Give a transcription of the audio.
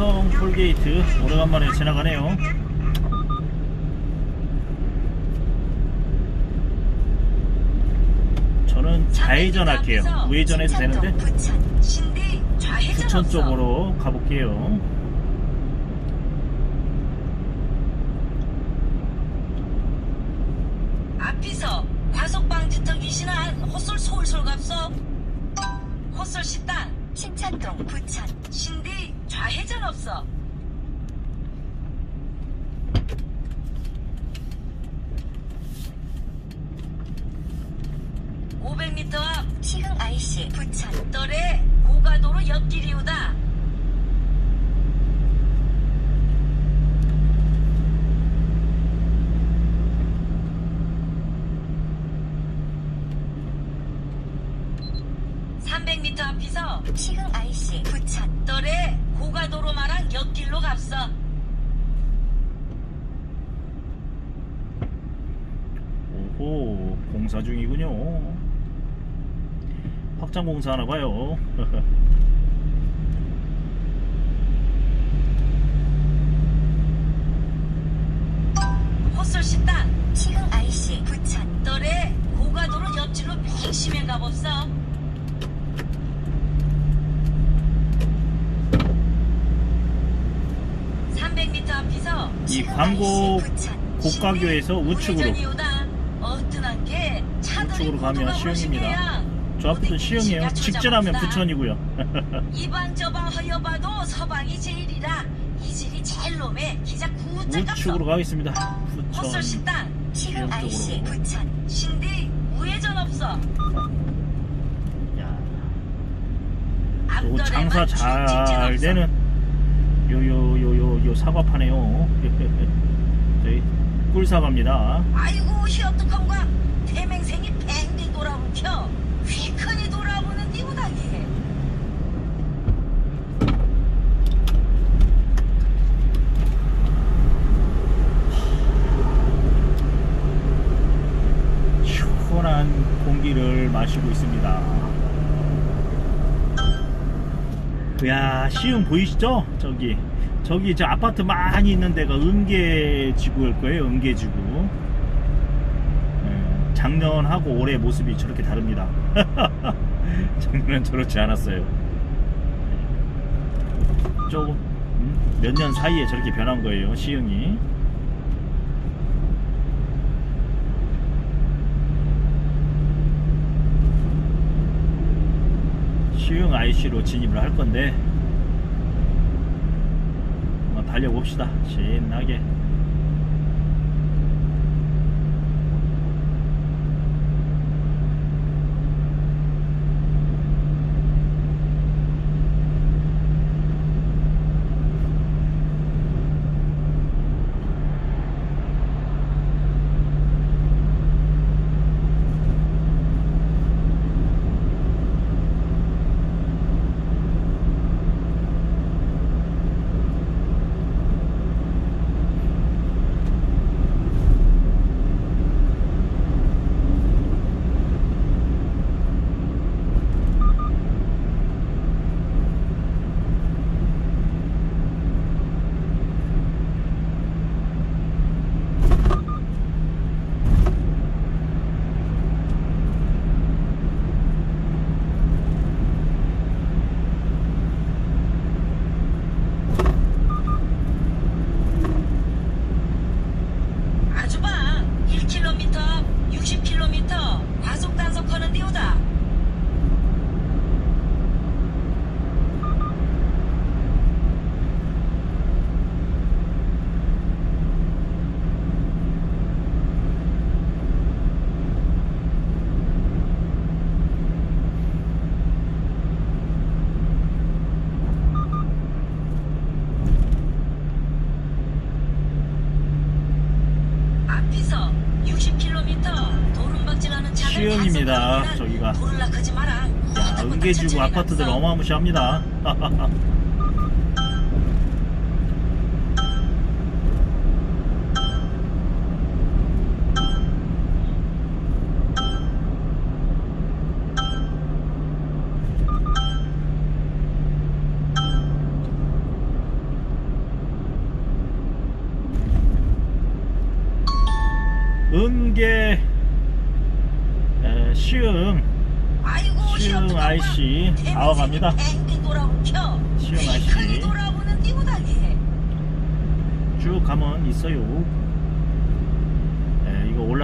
삼성 톨게이트 오래간만에 지나가네요. 저는 좌회전 할게요. 우회전해도 되는데 부천. 쪽으로 가볼게요. 앞이서 과속 방지턱 귀신한 헛솔 솔솔 갑서 헛솔 식당 신찬동 부천. 신디 좌회전 없어. (500m) 앞. 시흥 IC 부천. 떨에 고가도로 옆길이오다 (300m) 앞에서 시흥 IC 부천 떨에 고가도로 말한 옆길로 갑서 오호 공사 중이군요. 확장 공사 하나 봐요. 헛솔 식당 시흥 IC 부천 떨에 고가도로 옆길로 백심해 가봅서 (300m) 앞에서 이 광고 고가교에서 우측으로. 우측으로 가면 시흥입니다. 저 앞부터 어디 시흥이에요. 직진하면 조잡합시다. 부천이고요. 이방 저방 허여봐도 서방이 제일이라 이질이 제일 놈에 기자 구자 우측으로 가겠습니다. 부천 식당 시흥 쪽으로. 부천 신디 우회전 없어 야, 요거 장사 잘. 되는 요요 요요 요 사과파네요. 저희 꿀사과입니다. 아이고 희어떡한가 태맹생이 팽디 돌아붙여 휘크니 돌아보는 띠우다기 시원한 공기를 마시고 있습니다. 야, 시흥 보이시죠? 저기. 저기 저 아파트 많이 있는 데가 은계지구일 거예요. 은계지구. 예, 작년하고 올해 모습이 저렇게 다릅니다. 작년은 저렇지 않았어요. 조금 몇 년 사이에 저렇게 변한 거예요. 시흥이. 시흥 IC로 진입을 할 건데 한번 달려봅시다. 신나게 아주 봐 1km 앞 60km 과속 단속하는 띠우다 앞에서 60km 도rum박질하는 차를 시흥입니다, 저기가. 야 은계지구 아파트들. 어마무시합니다 은계 에, 시음 시흥 IC 작업합니다. 시흥 IC 쭉 가면 있어요. 에, 이거 올라